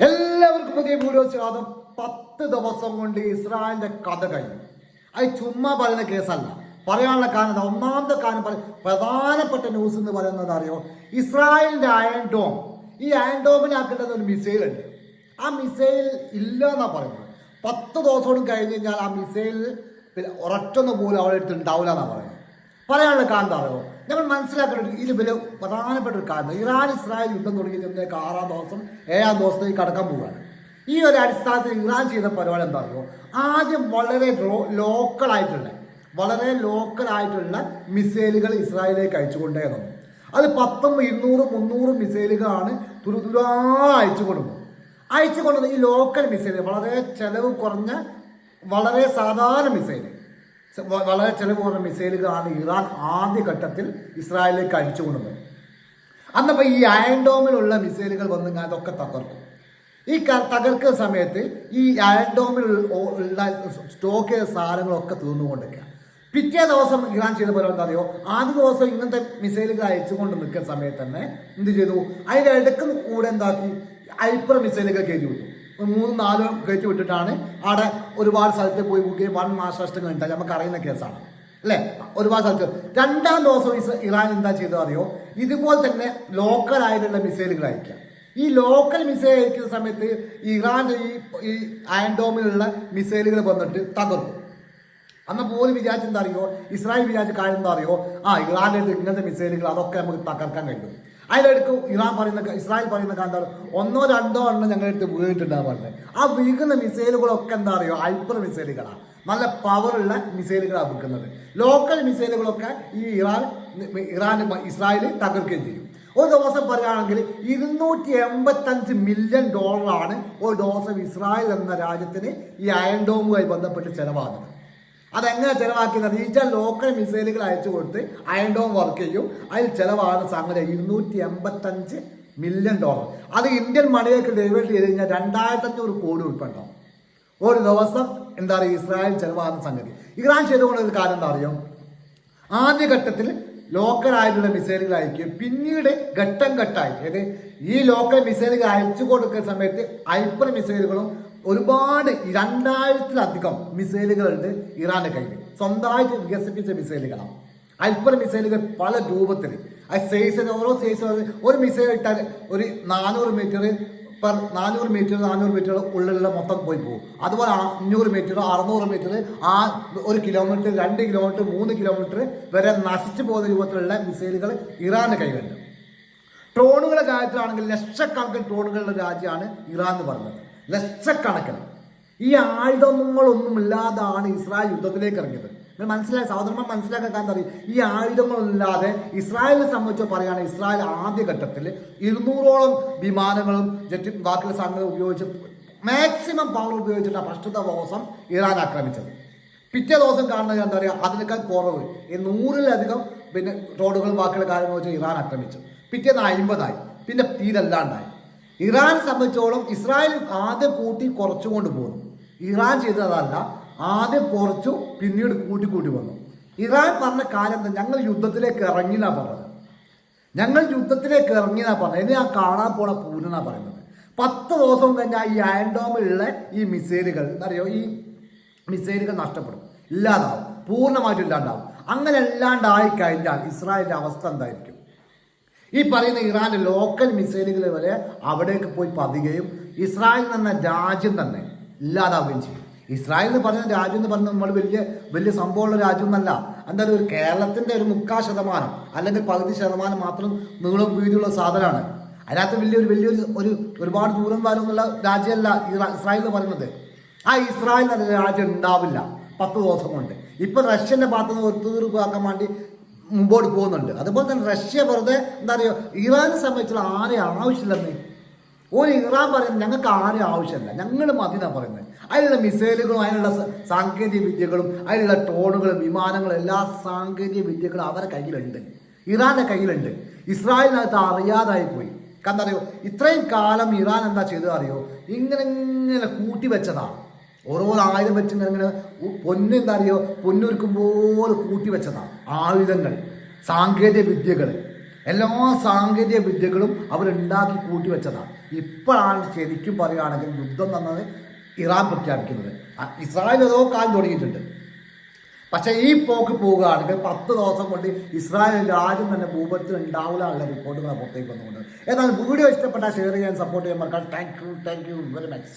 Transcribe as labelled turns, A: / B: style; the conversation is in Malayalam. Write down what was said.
A: എല്ലാവർക്കും പുതിയ വീഡിയോ സ്വാഗതം പത്ത് ദിവസം കൊണ്ട് ഇസ്രായേലിന്റെ കഥ കഴിഞ്ഞു. അത് ചുമ്മാ പറയുന്ന കേസല്ല. പറയാനുള്ള കാരണം ഒന്നാമത്തെ കാരണം പറ- പ്രധാനപ്പെട്ട ന്യൂസ് എന്ന് പറയുന്നത് അറിയോ? ഇസ്രായേലിന്റെ അയൺ ഡോം ഈ അയൺ ഡോമിനാക്കേണ്ടത് ഒരു മിസൈൽ ഉണ്ട്. ആ മിസൈൽ ഇല്ല എന്നാ പറയുന്നത്. പത്ത് ദിവസം കൂടി കഴിഞ്ഞ് കഴിഞ്ഞാൽ ആ മിസൈൽ പിന്നെ ഒരൊറ്റൊന്നും പോലും അടുത്ത് ഉണ്ടാവില്ല എന്നാ പറയുന്നത്. പറയാനുള്ള കാരണം അറിയോ? നമ്മൾ മനസ്സിലാക്കേണ്ട ഇതിൽ വലിയ പ്രധാനപ്പെട്ട ഒരു കാരണം ഇറാൻ ഇസ്രായേൽ യുദ്ധം തുടങ്ങിയതിന്റെയൊക്കെ ആറാം ദിവസം ഏഴാം ദിവസത്തേക്ക് കടക്കാൻ പോവുകയാണ്. ഈ ഒരു അടിസ്ഥാനത്തിൽ ഇറാൻ ചെയ്ത പരിപാടി എന്താ അറിയോ? ആദ്യം വളരെ ലോക്കലായിട്ടുള്ള വളരെ ലോക്കലായിട്ടുള്ള മിസൈലുകൾ ഇസ്രായേലിലേക്ക് അയച്ചുകൊണ്ടേ തന്നു അത് പത്തും ഇരുന്നൂറും മുന്നൂറും മിസൈലുകളാണ് തുരുതുരാ അയച്ചു കൊടുക്കുന്നത് അയച്ചു കൊണ്ടുവന്ന ഈ ലോക്കൽ മിസൈൽ വളരെ ചെലവ് കുറഞ്ഞ വളരെ സാധാരണ മിസൈൽ വളരെ ചെലവ് കുറഞ്ഞ മിസൈലുകളാണ് ഇറാൻ ആദ്യഘട്ടത്തിൽ ഇസ്രായേലിലേക്ക് അടിച്ചു കൊണ്ടുവന്നത് അന്നപ്പോൾ ഈ അയൺ ഡോമിലുള്ള മിസൈലുകൾ വന്ന് അതൊക്കെ തകർക്കും. ഈ തകർക്കുന്ന സമയത്ത് ഈ അയൺ ഡോമിൽ ഉ- ഉള്ള സ്റ്റോക്ക് ചെയ്ത സാധനങ്ങളൊക്കെ തീർന്നുകൊണ്ടിരിക്കുക പിറ്റേ ദിവസം ഇറാൻ ചെയ്ത പോലെ എന്താ അറിയോ ആദ്യ ദിവസം ഇങ്ങനത്തെ മിസൈലുകൾ അയച്ചുകൊണ്ട് നിൽക്കുന്ന സമയത്ത് തന്നെ എന്ത് ചെയ്തു? അതിന്റെ ഇടയ്ക്ക് കൂടെ എന്താക്കി? ഹൈപ്പർ മിസൈലുകൾ കയറ്റി വിട്ടു. മൂന്ന് നാലും കയറ്റി വിട്ടിട്ടാണ് അവിടെ ഒരുപാട് സ്ഥലത്ത് പോയി കുക്കി വൺ മാസനഷ്ടം കഴിഞ്ഞിട്ട് നമുക്ക് അറിയുന്ന കേസാണ്. അല്ലേ? ഒരുപാട് സ്ഥലത്ത്. രണ്ടാം ദിവസം ഇറാൻ എന്താ ചെയ്തോ അറിയോ? ഇതുപോലെ തന്നെ ലോക്കൽ ആയിട്ടുള്ള മിസൈലുകൾ അയക്കുക ഈ ലോക്കൽ മിസൈൽ അയക്കുന്ന സമയത്ത് ഇറാന്റെ ഈ ഈ അയൻഡോമിലുള്ള മിസൈലുകൾ വന്നിട്ട് തകർക്കും അന്ന് പോലും വിചാരിച്ചെന്താ അറിയോ? ഇസ്രായേൽ വിചാരിച്ച കാര്യം എന്താ അറിയോ? ആ ഇറാന്റെ ഇങ്ങനത്തെ മിസൈലുകൾ അതൊക്കെ നമുക്ക് തകർക്കാൻ കഴിയും. അതിലെടുക്ക് ഇറാൻ പറയുന്ന ഇസ്രായേൽ പറയുന്ന എന്താണ്? ഒന്നോ രണ്ടോ എണ്ണം ഞങ്ങളുടെ അടുത്ത് വീണിട്ടുണ്ടാകും പറഞ്ഞത് ആ വീഴുന്ന മിസൈലുകളൊക്കെ എന്താ പറയുക ഹൈപ്പർ മിസൈലുകളാണ് നല്ല പവറുള്ള മിസൈലുകളാണ് വിൽക്കുന്നത്. ലോക്കൽ മിസൈലുകളൊക്കെ ഈ ഇറാൻ ഇറാൻ ഇസ്രായേൽ തകർക്കുകയും ചെയ്യും. ഒരു ദിവസം പറയുകയാണെങ്കിൽ ഇരുന്നൂറ്റി എൺപത്തഞ്ച് മില്യൺ ഡോളറാണ് ഒരു ദിവസം ഇസ്രായേൽ എന്ന രാജ്യത്തിന് ഈ അയൺ ഡോമുമായി ബന്ധപ്പെട്ട് ചെലവാകുന്നത്. അതെങ്ങനെ ചിലവാക്കുന്നത് ഈ ലോക്കൽ മിസൈലുകൾ അയച്ചു കൊടുത്ത് അയൺ ഡോം വർക്ക് ചെയ്യും. അതിൽ ചിലവാണ് സംഗതി ഇരുന്നൂറ്റി എൺപത്തഞ്ച് മില്യൺ ഡോളർ അത് ഇന്ത്യൻ മണിയൊക്കെ ഡെലിവേറ്റ് ചെയ്ത് കഴിഞ്ഞാൽ രണ്ടായിരത്തി അഞ്ഞൂറ് കോടി ഉൾപ്പെട്ടോ. ഒരു ദിവസം എന്താ പറയുക ഇസ്രായേൽ ചെലവാകുന്ന സംഗതി. ഇറാൻ ചെയ്തുകൊണ്ടൊരു കാര്യം എന്താ അറിയാം? ആദ്യഘട്ടത്തിൽ ലോക്കൽ ആയിട്ടുള്ള മിസൈലുകൾ അയക്കുകയും പിന്നീട് ഘട്ടം ഘട്ടമായി. അതായത് ഈ ലോക്കൽ മിസൈലുകൾ അയച്ചു കൊടുക്കുന്ന സമയത്ത് ഹൈപ്പർ മിസൈലുകളും ഒരുപാട് രണ്ടായിരത്തിലധികം മിസൈലുകളുണ്ട് ഇറാന്റെ കയ്യിൽ സ്വന്തമായിട്ട് വികസിപ്പിച്ച മിസൈലുകളാണ്. ഹൈപ്പർ മിസൈലുകൾ പല രൂപത്തിൽ. ആ സേസ് ഓരോ സൈസ് ഒരു മിസൈൽ ഇട്ടാൽ ഒരു നാനൂറ് മീറ്റർ പെർ നാനൂറ് മീറ്റർ നാനൂറ് മീറ്റർ ഉള്ളിലുള്ള മൊത്തം പോയി പോകും. അതുപോലെ അഞ്ഞൂറ് മീറ്റർ അറുന്നൂറ് മീറ്റർ ആ ഒരു കിലോമീറ്റർ രണ്ട് കിലോമീറ്റർ മൂന്ന് കിലോമീറ്റർ വരെ നശിച്ചു പോകുന്ന രൂപത്തിലുള്ള മിസൈലുകൾ ഇറാന്റെ കയ്യിലുണ്ട്. ഡ്രോണുകളുടെ കാര്യത്തിലാണെങ്കിൽ ലക്ഷക്കണക്കിന് ഡ്രോണുകളുടെ രാജ്യമാണ് ഇറാൻ എന്ന് പറയുന്നത്. ലക്ഷക്കണക്കിന്. ഈ ആയുധങ്ങളൊന്നും ഇല്ലാതാണ് ഇസ്രായേൽ യുദ്ധത്തിലേക്ക് ഇറങ്ങിയത്. നിങ്ങൾ മനസ്സിലായ സഹോദരന്മാർ മനസ്സിലാക്കാൻ എന്താ ഈ ആയുധങ്ങളില്ലാതെ ഇസ്രായേലിനെ സംബന്ധിച്ച് പറയുകയാണെങ്കിൽ ഇസ്രായേൽ ആദ്യഘട്ടത്തിൽ ഇരുന്നൂറോളം വിമാനങ്ങളും ജെറ്റ് ബാക്കിയുള്ള സാധനങ്ങളും ഉപയോഗിച്ച് മാക്സിമം പവർ ഉപയോഗിച്ചിട്ടാണ് ഫസ്റ്റ് ദിവസം ഇറാൻ ആക്രമിച്ചത്. പിറ്റേ ദിവസം കാണുന്നത് എന്താ പറയുക അതിനേക്കാൾ കുറവ്. ഈ നൂറിലധികം പിന്നെ റോഡുകളും ബാക്കിയുള്ള കാര്യങ്ങൾ വെച്ച് ഇറാൻ ആക്രമിച്ചു. പിറ്റേന്ന് അമ്പതായി പിന്നെ തീരല്ലാണ്ടായി. ഇറാൻ സംബന്ധിച്ചോളം ഇസ്രായേൽ ആദ്യം കൂട്ടി കുറച്ചുകൊണ്ട് പോകുന്നു ഇറാൻ ചെയ്തതല്ല ആദ്യം കുറച്ചു പിന്നീട് കൂട്ടി കൂട്ടി വന്നു. ഇറാൻ പറഞ്ഞ കാലം ഞങ്ങൾ യുദ്ധത്തിലേക്ക് ഇറങ്ങിനാ പറഞ്ഞത്. ഞങ്ങൾ യുദ്ധത്തിലേക്ക് ഇറങ്ങിനാ പറഞ്ഞത്. ഇനി ആ കാണാൻ പോണ പൂരനാ പറയുന്നത്. പത്ത് ദിവസം കഴിഞ്ഞാൽ ഈ ആൻഡോമിലുള്ള ഈ മിസൈലുകൾ അറിയോ ഈ മിസൈലുകൾ നഷ്ടപ്പെടും. ഇല്ലാതാവും. പൂർണമായിട്ടും ഇല്ലാണ്ടാവും. അങ്ങനെ അല്ലാണ്ടായി കഴിഞ്ഞാൽ ഇസ്രായേലിന്റെ അവസ്ഥ എന്തായിരിക്കും? ഈ പറയുന്ന ഇറാൻ ലോക്കൽ മിസൈലുകൾ വരെ അവിടേക്ക് പോയി പതിയുകയും ഇസ്രായേൽ എന്ന രാജ്യം തന്നെ ഇല്ലാതാവുകയും ചെയ്യും. ഇസ്രായേൽ എന്ന് പറയുന്ന രാജ്യം എന്ന് പറഞ്ഞാൽ നമ്മൾ വലിയ വലിയ സംഭവമുള്ള രാജ്യം എന്നല്ല എന്തായാലും ഒരു കേരളത്തിന്റെ ഒരു മുക്കാൽ ശതമാനം അല്ലെങ്കിൽ പകുതി ശതമാനം മാത്രം നീളം വീതിയുള്ള സാധനമാണ്. അതിനകത്ത് വലിയൊരു വലിയൊരു ഒരു ഒരുപാട് ദൂരം വരുന്നുള്ള രാജ്യമല്ല ഇസ്രായേൽ എന്ന് പറയുന്നത്. ആ ഇസ്രായേൽ എന്ന രാജ്യം ഉണ്ടാവില്ല. പത്ത് ദിവസം കൊണ്ട്. ഇപ്പം റഷ്യന്റെ ഭാഗത്ത് നിന്ന് ഒത്തുതീർപ്പാക്കാൻ വേണ്ടി മുമ്പോട്ട് പോകുന്നുണ്ട്. അതുപോലെ തന്നെ റഷ്യ വെറുതെ എന്താ പറയുക ഇറാനെ സംബന്ധിച്ചുള്ള ആരെ ആവശ്യമില്ലെന്ന് ഒരു ഇറാൻ പറയുന്നത് ഞങ്ങൾക്ക് ആരെ ആവശ്യമില്ല. ഞങ്ങൾ മതി എന്നാ പറയുന്നത്. അതിലുള്ള മിസൈലുകളും അതിനുള്ള സാങ്കേതിക വിദ്യകളും അതിലുള്ള ടോണുകളും വിമാനങ്ങളും എല്ലാ സാങ്കേതിക വിദ്യകളും അവരുടെ കയ്യിലുണ്ട്. ഇറാന്റെ കയ്യിലുണ്ട്. ഇസ്രായേലിനകത്ത് അറിയാതായി പോയി. കാരണം അറിയോ? ഇത്രയും കാലം ഇറാൻ എന്താ ചെയ്തത് അറിയോ? ഇങ്ങനെ ഇങ്ങനെ കൂട്ടി വെച്ചതാണ് ഓരോ ആയുധം വെച്ചിങ്ങനെ ഇങ്ങനെ പൊന്ന് എന്താ അറിയോ പൊന്നൊരുക്കും പോലെ കൂട്ടി വെച്ചതാണ് ആയുധങ്ങൾ സാങ്കേതിക വിദ്യകൾ. എല്ലാ സാങ്കേതിക വിദ്യകളും അവരുണ്ടാക്കി കൂട്ടി വെച്ചതാണ് ഇപ്പോഴാണ് ശരിക്കും പറയുകയാണെങ്കിൽ യുദ്ധം എന്നത് ഇറാൻ പ്രഖ്യാപിക്കുന്നത്. ഇസ്രായേൽ ഏതോ കാലം തുടങ്ങിയിട്ടുണ്ട്. പക്ഷേ ഈ പോക്ക് പോവുകയാണെങ്കിൽ പത്ത് ദിവസം കൊണ്ട് ഇസ്രായേൽ രാജ്യം തന്നെ ഭൂപത്തിൽ ഉണ്ടാവില്ല എന്നുള്ള റിപ്പോർട്ടുകൾ പുറത്തേക്ക് വന്നുകൊണ്ട്. എന്നാൽ വീഡിയോ ഇഷ്ടപ്പെട്ടാൽ ഷെയർ ചെയ്യാൻ സപ്പോർട്ട് ചെയ്യാൻ മറക്കാം thank you thank you very much